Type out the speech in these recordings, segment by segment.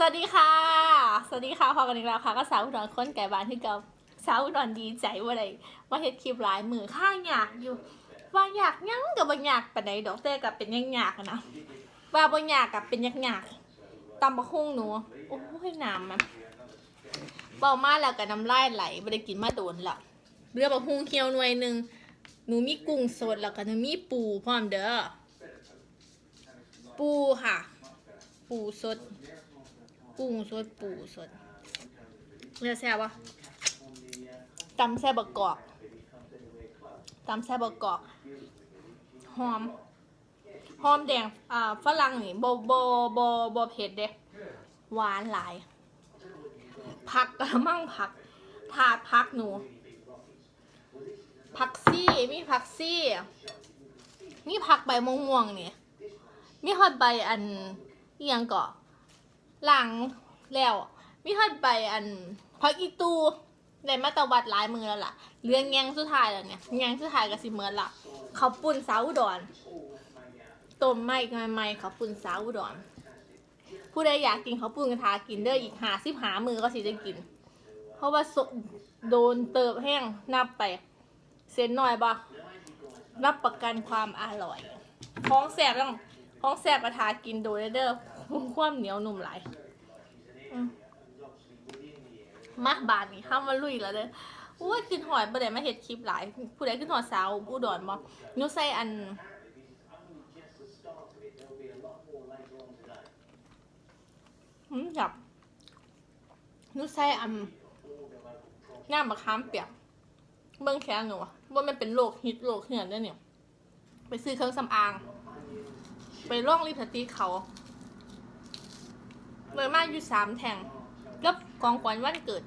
สวัสดีค่ะ สวัสดีค่ะพอกันอีกแล้วค่ะ ก็สาวอุดรค้นไก่บ้านที่กับสาวอุดรดีใจว่าไรว่าเฮ็ดคลิปหลายมือข้างอยากอยู่ ว่าอยากยังกับบางอยากปานใดดอกแต่กับเป็นยังอยากนะว่าบางอยากกับเป็นยักอยากตำบะคุ้งหนูโอ้ยน้ำมันเบามาแล้วกับน้ำลายไหลไม่ได้กินมาโดนละเรือบะคุ้งเคี่ยวหน่วยหนึ่งหนูมีกุ้งสดแล้วก็หนูมีปูพร้อมเด้อปูค่ะ ปูสด กุ้งสดปูสดเนื้อแซ่บปะตำแซ่บกกอกตำแซ่บกกอกหอมหอมแดง อ่า ฝรั่งนี่โบโบโบโบเผ็ดเด้หวานหลาย ผักกระมั่งผัก ถาดผักหนู ผักซี่ มีผักซี่ มีผักใบม่วงๆนี่ มีฮอดใบอันเอียงเกาะ หลังแล้วมีทอดใบอันพักอีตูในมาตะวัดหลายมือแล้วล่ะ เรื่องแงงสุดท้ายแล้วเนี่ยแงงสุดท้ายกับสิเมือละเขาปุ่นสาวอุดรต้มไม่ใหม่ๆเขาปุ่นสาวอุดรผู้ใดอยากกินเขาปุ่นกระทากินเด้ออีกหาสิบหามือก็สิได้กิน เพราะว่าสโดนเติบแห้งนับไป เส้นหน่อยบ่รับประกันความอร่อย ของแสบต้องของแสบกระทากินโดยเด้อ ความเหนียวนุ่มหลายมาบานนี่ห้ามมาลุยแล้วเด้ออุ้ยขึ้นหอยประเดี๋ยวมาเห็ดคลิปหลาย ผู้ใดขึ้นหอดสาวอุดรบ่นุใส่อันอืมจับนุใส่อันน้ำมะขามเปียกเบิ่งแขนหนูว่ามันเป็นโรคฮิตโรคเหือนด้วยเนี่ย ไปซื้อเครื่องสำอาง ไปร่องลิปสติกเขา เลยมาอยู่สามแท่งกับกองขวัญวันเกิด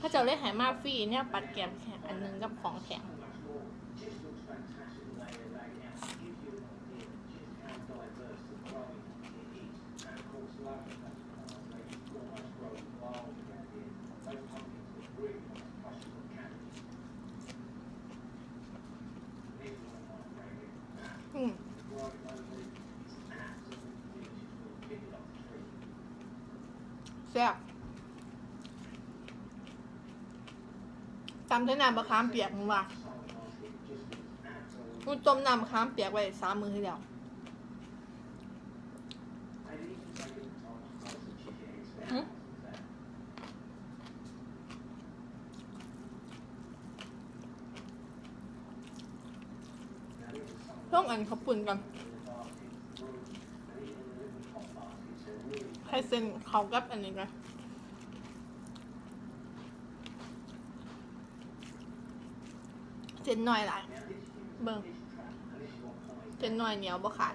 พระเจ้าเลยใหายมาฟรีเนี่ยปัดแกมแข็งอันหนึงกับของแข็ง ซ่บจำได้น้ำมะขามเปียกมึงว่ากูต้มน้ำมะขามเปียกไว้สามมือที่เดียวหึต้องอันเขาวปุ่นกัน ให้เส้นเขากับอันนี้กันเส้นหน่อยหลายเบิ่งเส้นหน่อยเหนียวบ่ขาด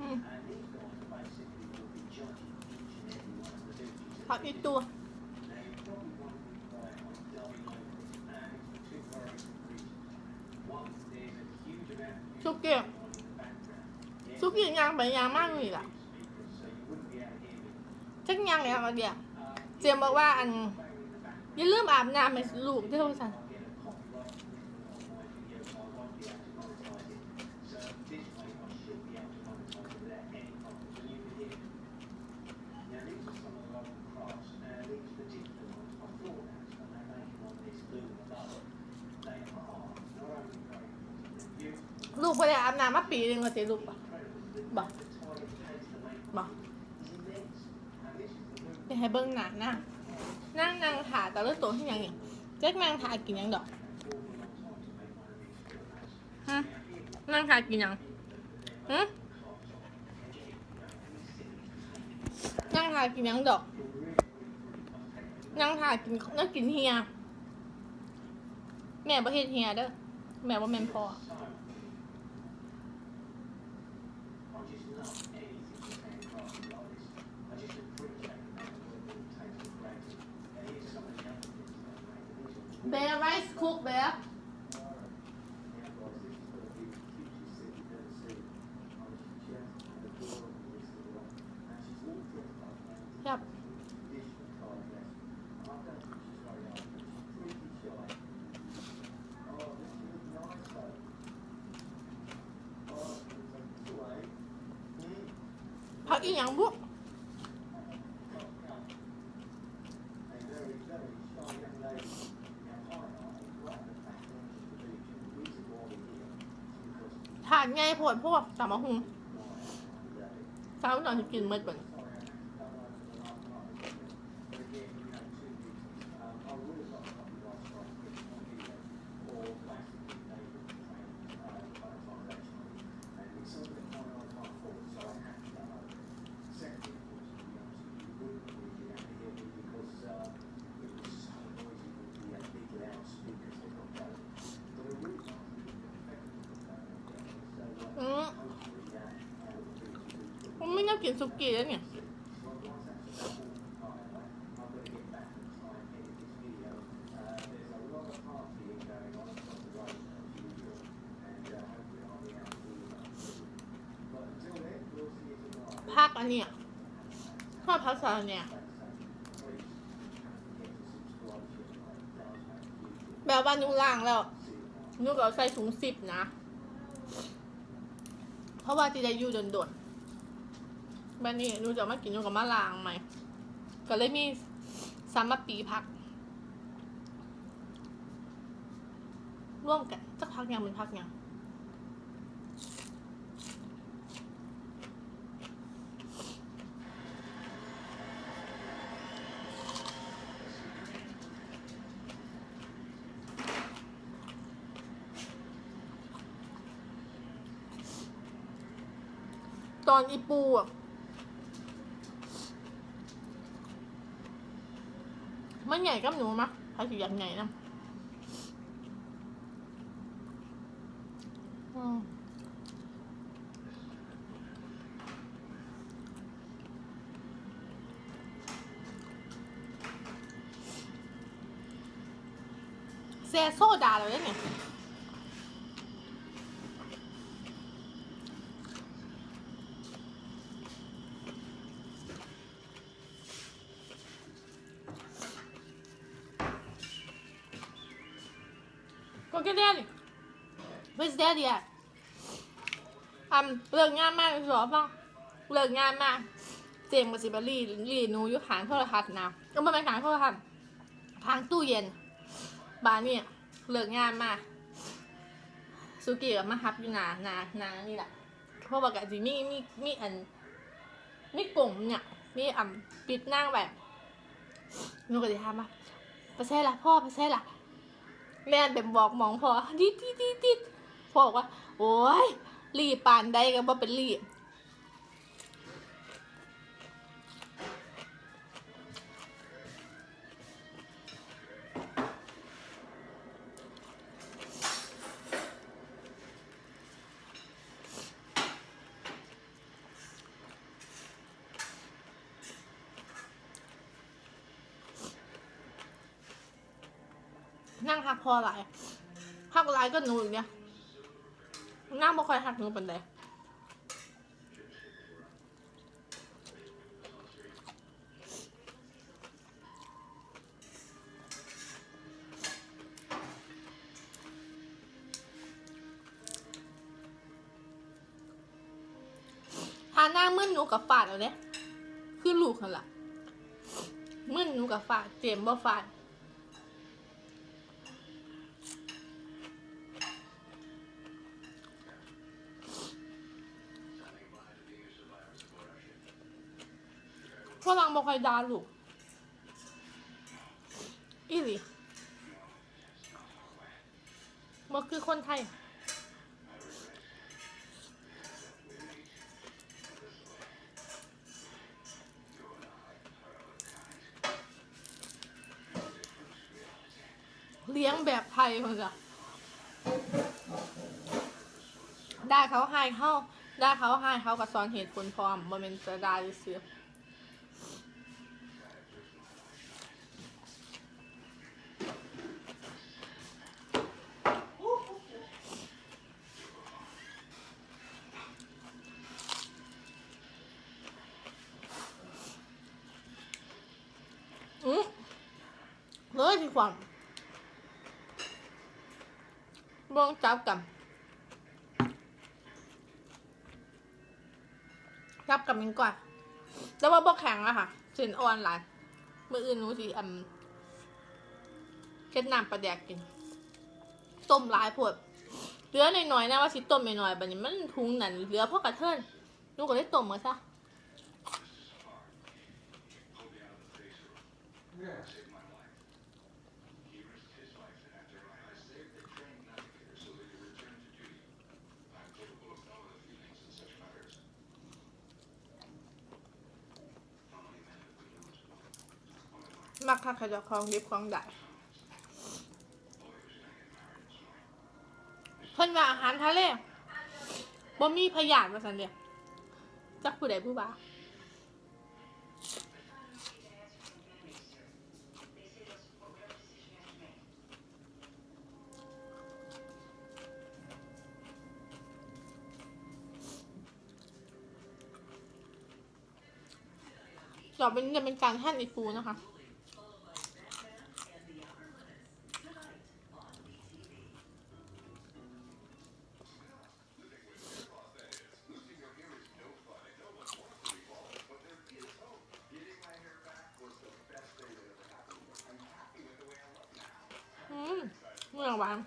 อืม ผักอีกตัว สุกี้สุกี้ยางไปยางมากเลยล่ะจักยางเล้วก็เดียเจมบอกว่าอันอย่าลืมอาบน้ำให้ลูกเด้อสัน ลูกไปได้อาบน้ำมาปีหนึงก็สิลูกบ่บ่บ่ไปให้เบิ่งหน้านั่งนั่งนั่งถาแต่เละตัวที่ยังนี่เจ๊กนั่งถากินหยังดอกฮะนั่งถากินหยังฮะนั่งถากินหยังดอก นั่งถากินนั่งกินเฮีย แม่บ่เฮ็ดเฮียเด้อแม่บ่แม่นพ่อ เบลไรซ์คุกเบล ครับพักอีหยังบุทานไงผลพวกตามะฮุงเช้าตอนกินเมื่อก่อนอืมผมไม่น่า กินสุกี้แล้วเนี่ยภาคอันเนี้ยชอบภาษาเนี่ยแบบว่านุ่งล่างแล้วนุ่งก็ใส่ถุงสิบนะ เพราะว่าที่ได้อยู่โดดๆ บ้านนี้นุ่งจะมากินนุ่กับมาล่างไหมก็เลยมีสามปีพัก ร่วมกันจะพักยังเป็นพักยังตอนอีปูอะ มัน ใหญ่กับหนูมะเขาสิอยากใหญ่นะอืมแซ่โซดาเลยเนี่ย Where's daddy at? อืมเลิกงานมากเลยหรอฟังเลิกงานมาก เจมกับสิบารีรีนูยู่ขางโทรทัศน์นะก็ไม่เป็นขางโทรทัศน์ทางตู้เย็น บานเนี่ยเลิกงานมากสุกี้กับมาฮับอยู่นานานานี่แหละเพราะว่ากับจีมีมีมีอันมีกลุ่มเนี่ยมีอ่ำปิดนั่งแบบนูก็จะทำมาไปใช่ละพ่อไปใช่ละแม่เป็นบอกมองพอดิดดิดดิด พอบอกว่า โอ้ยรีปานได้ก็บ่เป็นรีนั่งหักพอหลายหักหลายก็หนูอีกเนี่ย นั่งบ่ค่อยหักหนูป็นไดถ้าหน้ามึนหนูกับฟาดเอาเนี่ยคือลูกกันล่ะมึนหนูกับฟาดเจมบ่ฟาด ฝรั่งบอกใครด่าลูกอีหลีบอกคือคนไทยเลี้ยงแบบไทยคนจ้ะได้เขาให้เขาได้เขาให้เขากับสอนเหตุผลพร้อมบ่แมันเป็นจะได้เสืออืม เลยที่ความบ้องจับกันจับกับมินก่อนแต่ว่าบอกแข็งอะค่ะเส้นอ่อนหลายเมื่ออื่นหนูสิอืมเค็ดน้ำปลาแดกกินต้มหลายพวดเหลือหน่อยๆนะว่าสิต้มหน่อยๆบัดนี้มันทุงนั่นเหลือพราะกระเทินหนูก็ได้ต้มมาซะ มักคักขยับคลองดิบคลองได้เพิ่นว่าอาหารทะเลบ่มีพยาธิว่าซั่นเด้จักผู้ใดผู้บ่าต่อไปนี้จะเป็นการหั่นอีปูนะคะ เมื่อวาน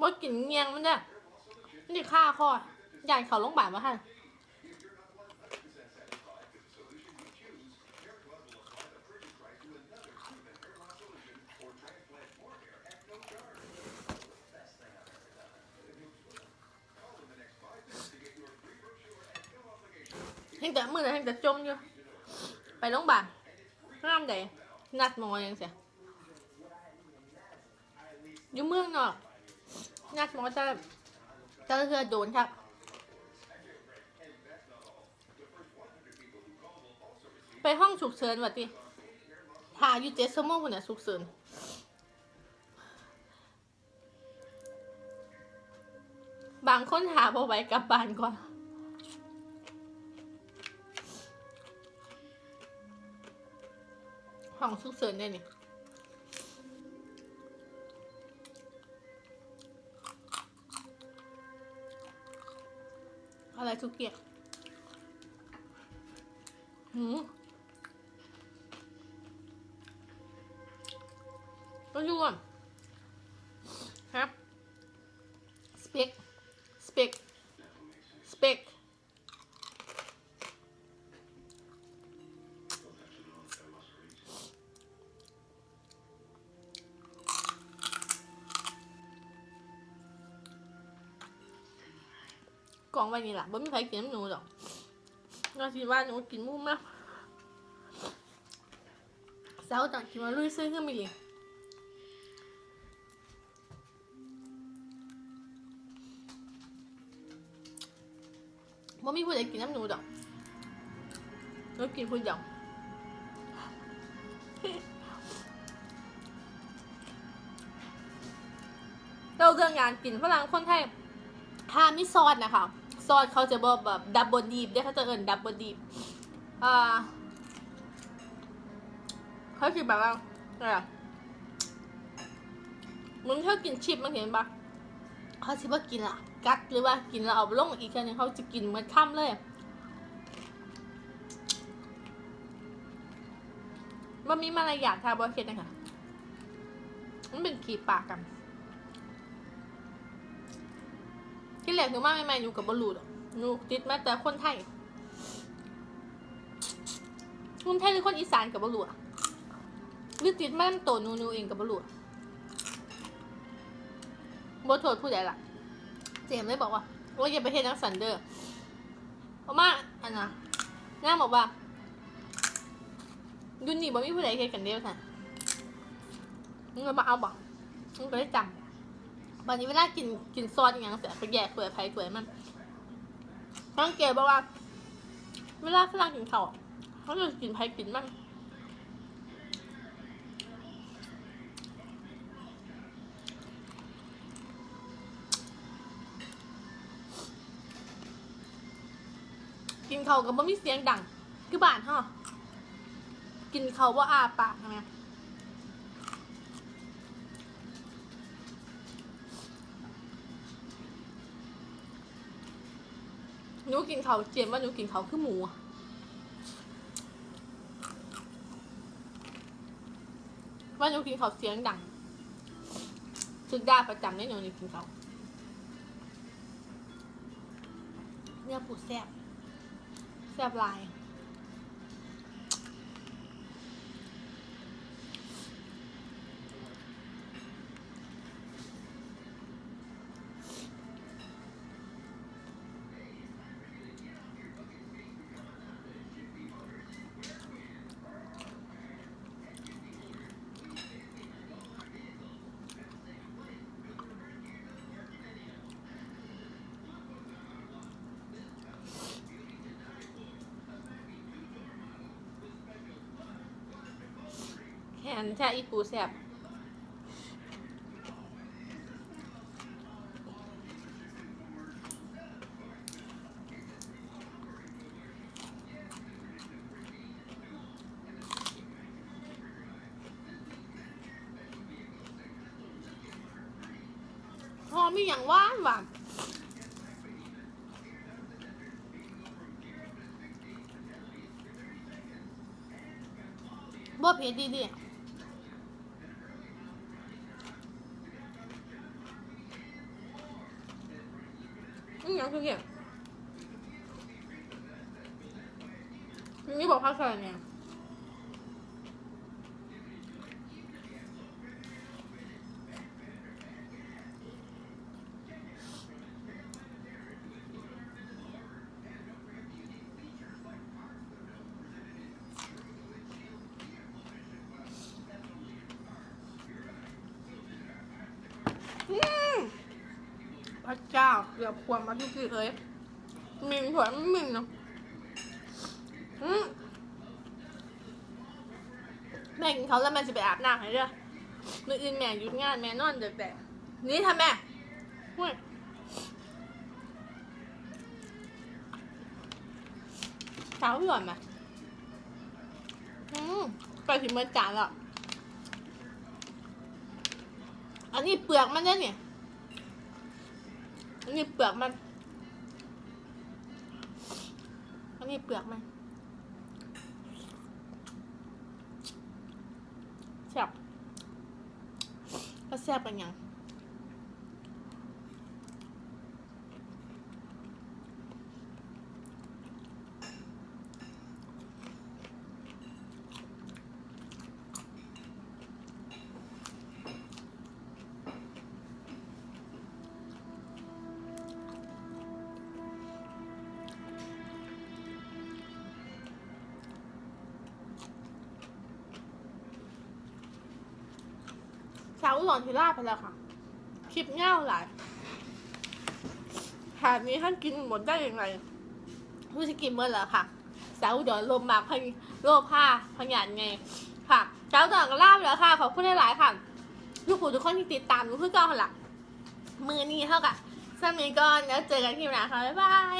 มดกินเงียงมันเนี่ยนี่ฆ่าคอใหญ่เขาลงบาลมาให้เห็นแต่มือนะเห็นแต่จมอยู่ ไปโรงพยาบาลห้ามใด นัดมอยังเสียอยู่เมืองนอกนัดมอจะจะเคือโดนครับไปห้องฉุกเฉินวัดดิถ่าอยู่เจ็ดชั่วโมงคนน่ะฉุกเฉินบางคนหาบ่ไหวกลับบ้านก่อน ห้องซุกเซินได้นี่อะไรทุกเกียร์หืมต้อง องไว้นี่ล่ะบ่มีใครกินน้ำหนูหรอกเราคิดว่าหนูกินมุ้มนะเสาต่างกินมาลุยซื้อขึ้นมาอีกบ่มีผู้ใดกินน้ำหนูดอกหนูกินผู้เดียวเราเรื่องงานกินฝรั่งคนไทยถ้ามีซอสนะคะ ซอสเขาจะบอกแบบดับเบิลดีฟเด้เขาจะเอินดับเบิลดีฟอ่าเขาคือแบบว่าอะไรมึงชอบกินชิปมึงเห็นปะเขาชิว่ากินละกัดหรือว่ากินแล้วเอาลงอีกแค่นึงเขาจะกินเหมือนข้ามเลยมันมีมารยาททาบอเคสนะคะมันเป็นขีปากกัน ที่แหลกหนูมาใหม่ๆอยู่กับบอลูดอกหนูติดมาแต่คนไทย คนไทยหรือคนอีสานกับบอลูดอะหรือติดมาตั้งโตหนูหนูเองกับบอลลูดบโทษผู้ใดล่ะ เจมส์เลยบอกว่าว่าอย่าไปเฮ็ดนังสันเดอร์เพราะว่าอันน่ะน้าบอกว่ายุนนี่บ่มีผู้ใดเฮ็ดกันเดียวค่ะมึงก็มาเอาบ่มึงก็ได้จำ วันนี้เวลากินกินซอสอย่างเสียไปแยกเปลือกไผ่เปลือกมันสังเกตบอกว่า เวลาฝรั่งกินเขาเขาจะกินไผ่กินมันกินเขาก็บ่มีเสียงดัง คือบ้านเฮากินเขาวบ่อ้าปากใช่ไหม หนูกินข้าวเจียมว่าหนูกินข้าวคือหมูอะว่าหนูกินข้าวเสียงดังสุดดาประจำในหนูนี่กินข้าวเนี่ยปูแซ่บแซ่บหลาย แคนแช่อีปูแซ่บหอมมีอย่างหว่านหวานบ่เผ็ดดีดีอืมยังคือเก็บ นี่บอกพักใส่เนี่ยอืมพระเจ้าเกือบควรมาทุกทีเลยมินถวยไม่มินเนาะอืมแม่กิน เขาวแล้วแม่จะไปอาบน้ำให้เด้อมืออื่นแม่หยุดงานแม่นอนเด็กแต่นี่ทำแม่เฮ้ยเช้าหย่อนไหมอืมไปถึงเมื่อจานแล้วอันนี้เปลือกมันเนี่ยเนี่ย อันนี้เปลือกมัน อันนี้เปลือกมันแซ่บก็ แซ่บกันยังาวอุดรทีลาไปแล้วค่ะ คลิปเง่าหลายหาดนี้ท่านกินหมดได้ยังไงรู้จะกินเมื่อไหร่ค่ะสาวอุดรลมมาพโลผ้าพยานไงค่ะสาวอุดรก็ลาไปแล้วค่ะ ขอบคุณหลายๆค่ะทุกผู้ทุกคนที่ติดตามหนูเพื่อก่อนละมือนี้เท่ากับสามีก่อนแล้วเจอกันที่หน้าค่ะบ๊ายบาย